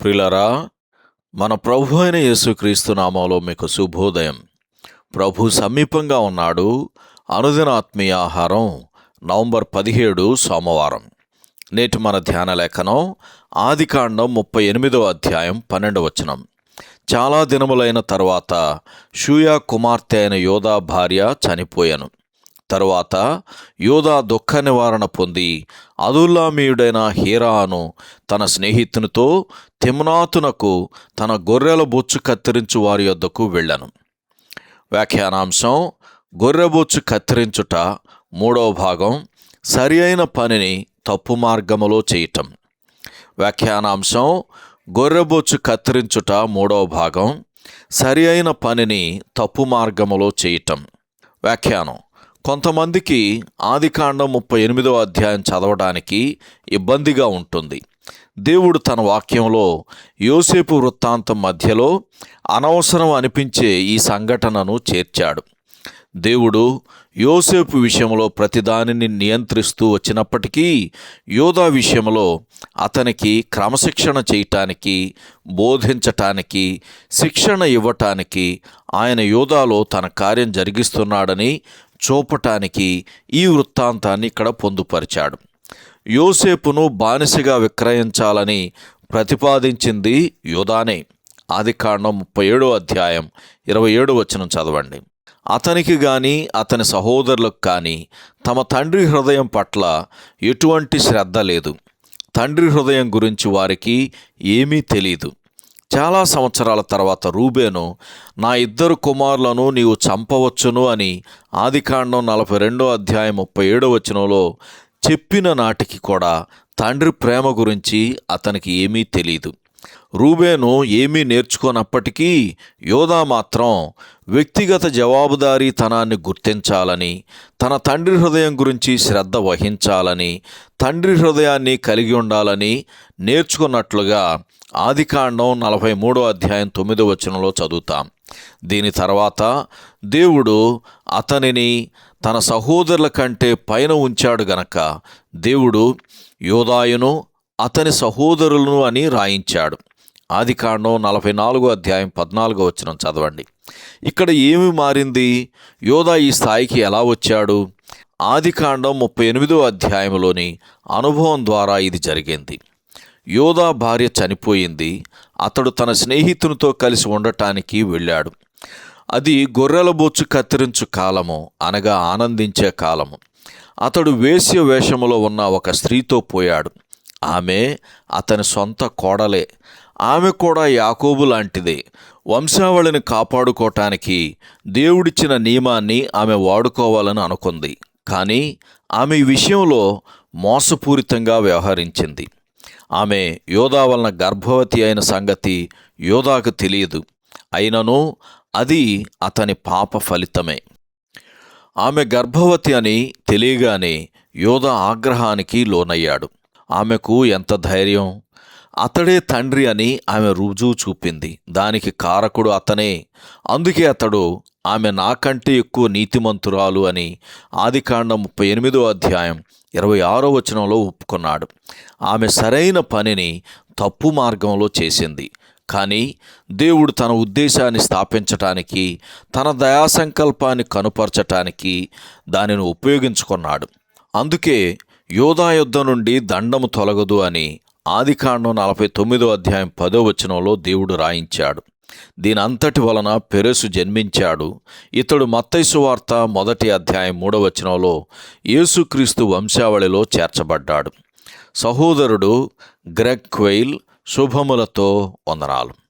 ప్రిలరా మన ప్రభు అయిన యేసుక్రీస్తు నామంలో మీకు శుభోదయం. ప్రభు సమీపంగా ఉన్నాడు. అనుదిన ఆత్మీయ ఆహారం నవంబర్ పదిహేడు సోమవారం. నేటి మన ధ్యాన లేఖనం ఆదికాండం ముప్పై ఎనిమిదో అధ్యాయం పన్నెండు వచనం. చాలా దినములైన తర్వాత షూయా కుమార్తె అయిన యోధా భార్య చనిపోయాను. తరువాత యోధా దుఃఖ నివారణ పొంది అదుల్లామీయుడైన హీరాను తన స్నేహితునితో తిమ్నాతునకు తన గొర్రెల బొచ్చు కత్తిరించు వారి యొద్దకు వెళ్ళను. వ్యాఖ్యానాంశం గొర్రెబొచ్చు కత్తిరించుట మూడవ భాగం సరి అయిన పనిని తప్పు మార్గములో చేయటం. వ్యాఖ్యానాంశం గొర్రెబొచ్చు కత్తిరించుట మూడవ భాగం సరి అయిన పనిని తప్పు మార్గములో చేయటం. వ్యాఖ్యానం కొంతమందికి ఆదికాండం ముప్పై ఎనిమిదో అధ్యాయం చదవడానికి ఇబ్బందిగా ఉంటుంది. దేవుడు తన వాక్యంలో యోసేపు వృత్తాంతం మధ్యలో అనవసరం అనిపించే ఈ సంఘటనను చేర్చాడు. దేవుడు యోసేపు విషయంలో ప్రతిదానిని నియంత్రిస్తూ వచ్చినప్పటికీ యోధా విషయంలో అతనికి క్రమశిక్షణ చేయటానికి బోధించటానికి శిక్షణ ఇవ్వటానికి ఆయన యోధాలో తన కార్యం జరిగిస్తున్నాడని చూపటానికి ఈ వృత్తాంతాన్ని ఇక్కడ పొందుపరిచాడు. యోసేపును బానిసగా విక్రయించాలని ప్రతిపాదించింది యోధానే. ఆదికాండం ముప్పై ఏడో అధ్యాయం ఇరవై ఏడు వచనం చదవండి. అతనికి గాని అతని సహోదరులకు కానీ తమ తండ్రి హృదయం పట్ల ఎటువంటి శ్రద్ధ లేదు. తండ్రి హృదయం గురించి వారికి ఏమీ తెలియదు చాలా సంవత్సరాల తర్వాత రూబేను నా ఇద్దరు కుమారులను నీవు చంపవచ్చును అని ఆదికాండం నలభై రెండో అధ్యాయం ముప్పై ఏడో వచనంలో చెప్పిన నాటికి కూడా తండ్రి ప్రేమ గురించి అతనికి ఏమీ తెలియదు రూబేను ఏమీ నేర్చుకోనప్పటికీ యోధా మాత్రం వ్యక్తిగత జవాబుదారీతనాన్ని గుర్తించాలని తన తండ్రి హృదయం గురించి శ్రద్ధ వహించాలని తండ్రి హృదయాన్ని కలిగి ఉండాలని నేర్చుకున్నట్లుగా ఆదికాండం నలభై మూడో అధ్యాయం తొమ్మిదో వచనంలో చదువుతాం. దీని తర్వాత దేవుడు అతనిని తన సహోదరుల కంటే పైన ఉంచాడు గనక దేవుడు యోధాయును అతని సహోదరులను అని రాయించాడు. ఆదికాండం నలభై నాలుగో అధ్యాయం పద్నాలుగో వచ్చిన చదవండి. ఇక్కడ ఏమి మారింది? యోధా ఈ స్థాయికి ఎలా వచ్చాడు? ఆదికాండం ముప్పై ఎనిమిదో అధ్యాయంలోని అనుభవం ద్వారా ఇది జరిగింది. యోధా భార్య చనిపోయింది. అతడు తన స్నేహితునితో కలిసి ఉండటానికి వెళ్ళాడు. అది గొర్రెల బొచ్చు కత్తిరించు కాలము అనగా ఆనందించే కాలము. అతడు వేశ్య వేషములో ఉన్న ఒక స్త్రీతో పోయాడు. ఆమె అతని సొంత కోడలే. ఆమె కూడా యాకోబు లాంటిదే. వంశావళిని కాపాడుకోవటానికి దేవుడిచ్చిన నియమాన్ని ఆమె వాడుకోవాలని అనుకుంది. కానీ ఆమె ఈ విషయంలో మోసపూరితంగా వ్యవహరించింది. ఆమె యోధా వలన గర్భవతి అయిన సంగతి యోధాకు తెలియదు. అయినను అది అతని పాప ఫలితమే. ఆమె గర్భవతి అని తెలియగానే యోధ ఆగ్రహానికి లోనయ్యాడు. ఆమెకు ఎంత ధైర్యం? అతడే తండ్రి అని ఆమె రుజువు చూపింది. దానికి కారకుడు అతనే. అందుకే అతడు ఆమె నాకంటే ఎక్కువ నీతిమంతురాలు అని ఆదికాండం ముప్పై ఎనిమిదో అధ్యాయం ఇరవై ఆరో వచనంలో ఒప్పుకున్నాడు. ఆమె సరైన పనిని తప్పు మార్గంలో చేసింది. కానీ దేవుడు తన ఉద్దేశాన్ని స్థాపించటానికి తన దయాసంకల్పాన్ని కనుపరచటానికి దానిని ఉపయోగించుకున్నాడు. అందుకే యోధాయుద్ధం నుండి దండము తొలగదు అని ఆదికాండం నలభై తొమ్మిదో అధ్యాయం పదో వచనంలో దేవుడు రాయించాడు. దీని అంతటి వలన పెరెసు జన్మించాడు. ఇతడు మత్తైసు వార్త మొదటి అధ్యాయం మూడవచనంలో యేసుక్రీస్తు వంశావళిలో చేర్చబడ్డాడు. సహోదరుడు గ్రెగ్ క్వెయిల్ శుభములతో వందనాలు.